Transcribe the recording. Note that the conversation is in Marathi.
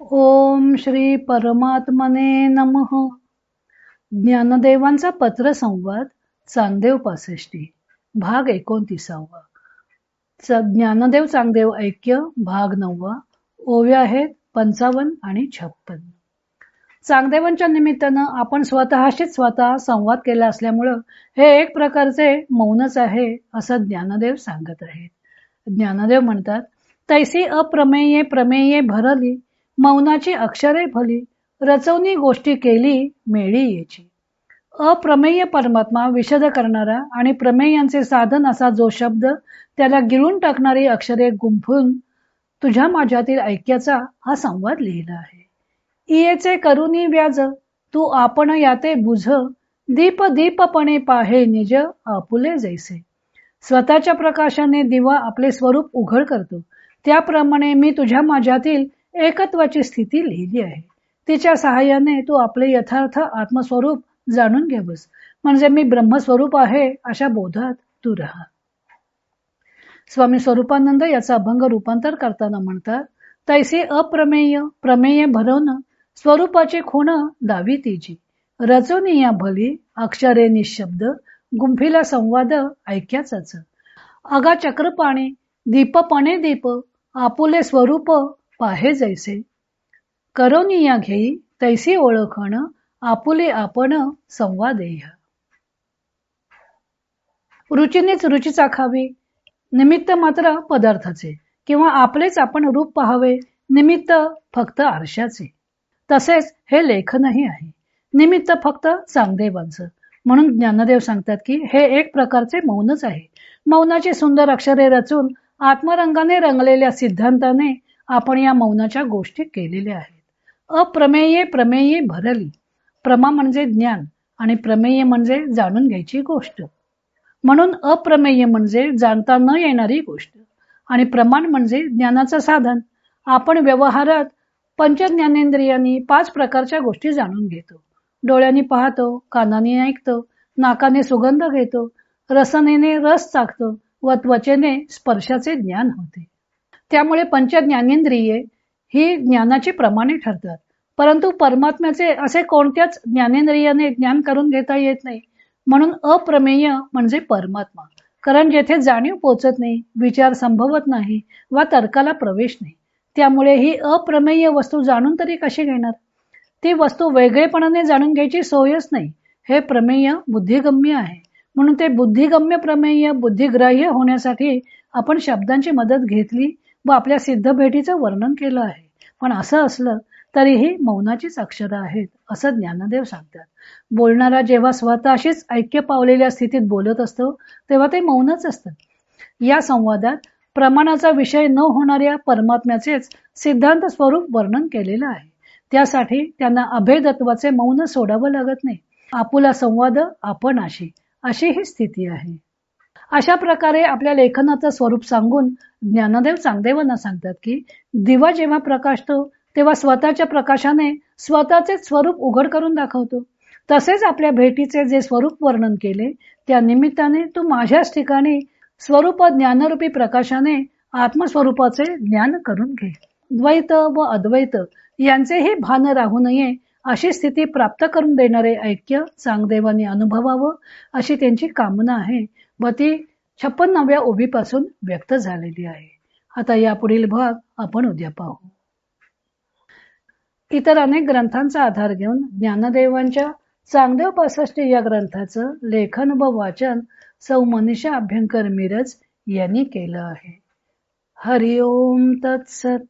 ओम श्री परमात्मने नमः. ज्ञानदेवांचा पत्र संवाद चांगदेव पासष्टी भाग एकोणतीसावा. ज्ञानदेव चांगदेव ऐक्य भाग नववा ओव्या आहेत पंचावन्न आणि छप्पन. चांगदेवांच्या निमित्तानं आपण स्वतःशीच स्वतः संवाद केला असल्यामुळं हे एक प्रकारचे मौनच आहे असं ज्ञानदेव सांगत आहेत. ज्ञानदेव म्हणतात तैसी अप्रमेये प्रमेये भरली मौनाची अक्षरे भली रचवणी गोष्टी केली मेळी येची अप्रमेय परमात्मा विशद करणारा आणि प्रमेयांचे साधन असा जो शब्द त्याला गिळून टाकणारी अक्षरे गुंफून तुझ्या माझ्यातील ऐक्याचा हा संवाद लिहिला आहे. इयेचे करुनी व्याज तू आपण याते बुझ दीप दीपपणे पाहे निज आपुले जैसे. स्वतःच्या प्रकाशाने दिवा आपले स्वरूप उघड करतो. त्याप्रमाणे मी तुझ्या माझ्यातील एकत्वाची स्थिती लिहिली आहे. तिच्या सहाय्याने तू आपले यथार्थ आत्मस्वरूप जाणून घेवस म्हणजे मी ब्रह्मस्वरूप आहे अशा बोधात तू राहा. स्वामी स्वरूपानंद याचा अभंग रूपांतर करताना म्हणतात तैसे अप्रमेय प्रमेय भरवणं स्वरूपाची खूण दावी तिची रचोनी या भली अक्षरे निशब्द गुंफीला संवाद ऐक्याचाच. अगा चक्रपाणी दीपपणे दीप आपुले स्वरूप पाहे जैसे. करोनिया घेई तैसी ओळखण आपुले आपण संवादेह. रुचीनेच रुची चाखावी निमित्त मात्र पदार्थाचे किंवा आपलेच आपण रूप पाहावे निमित्त फक्त आरशाचे. तसेच हे लेखनही आहे. निमित्त फक्त चांगदेवांचं म्हणून ज्ञानदेव सांगतात की हे एक प्रकारचे मौनच आहे. मौनाची सुंदर अक्षरे रचून आत्मरंगाने रंगलेल्या सिद्धांताने आपण या मौनाच्या गोष्टी केलेल्या आहेत. अप्रमेये प्रमेये भरली. प्रमा म्हणजे ज्ञान आणि प्रमेय म्हणजे जाणून घ्यायची गोष्ट. म्हणून अप्रमेय म्हणजे जाणता न येणारी गोष्ट आणि प्रमाण म्हणजे ज्ञानाचं साधन. आपण व्यवहारात पंचज्ञानेंद्रियांनी पाच प्रकारच्या गोष्टी जाणून घेतो. डोळ्यांनी पाहतो कानाने ऐकतो नाकाने सुगंध घेतो रसनेने रस चाकतो व त्वचेने स्पर्शाचे ज्ञान होते. त्यामुळे पंच ज्ञानेंद्रिये ही ज्ञानाची प्रमाणे ठरतात. परंतु परमात्म्याचे असे कोणत्याच ज्ञानेंद्रियाने ज्ञान करून घेता येत नाही. म्हणून अप्रमेय म्हणजे परमात्मा. कारण जेथे जाणीव पोचत नाही विचार संभवत नाही वा तर्काला प्रवेश नाही. त्यामुळे ही अप्रमेय वस्तू जाणून तरी कशी घेणार? ती वस्तू वेगळेपणाने जाणून घ्यायची सोयच नाही. हे प्रमेय बुद्धिगम्य आहे. म्हणून ते बुद्धिगम्य प्रमेय बुद्धिग्राह्य होण्यासाठी आपण शब्दांची मदत घेतली व आपल्या सिद्ध भेटीचं वर्णन केलं आहे. पण असं असलं तरीही मौनाचीच अक्षरं आहेत असं ज्ञानदेव सांगतात. बोलणारा जेव्हा स्वतःशीच ऐक्य पावलेल्या स्थितीत बोलत असतो तेव्हा ते मौनच असतं. या संवादात प्रमाणाचा विषय न होणाऱ्या परमात्म्याचेच सिद्धांत स्वरूप वर्णन केलेलं आहे. त्यासाठी त्यांना अभेदत्वाचे मौन सोडावं लागत नाही. आपुला संवाद आपण अशी अशी ही स्थिती आहे. अशा प्रकारे आपल्या लेखनाचं स्वरूप सांगून ज्ञानदेव चांगदेवांना सांगतात की दिवा जेव्हा प्रकाशतो तेव्हा स्वतःच्या प्रकाशाने स्वतःचे स्वरूप उघड करून दाखवतो. तसेच आपल्या भेटीचे जे स्वरूप वर्णन केले त्या निमित्ताने तू माझ्याच ठिकाणी स्वरूप ज्ञानरूपी प्रकाशाने आत्मस्वरूपाचे ज्ञान करून घे द्वैत व अद्वैत यांचेही भान राहू नये अशी स्थिती प्राप्त करून देणारे ऐक्य चांगदेवाने अनुभवावं अशी त्यांची कामना आहे. व ती छप्पन्नाव्या ओबीपासून व्यक्त झालेली आहे. आता यापुढील भाग आपण उद्या पाहू. इतर अनेक ग्रंथांचा आधार घेऊन ज्ञानदेवांच्या चांगदेव पासष्टी या ग्रंथाचं लेखन व वाचन सौ मनीषा अभ्यंकर मिरज यांनी केलं आहे. हरिओम तत्सत.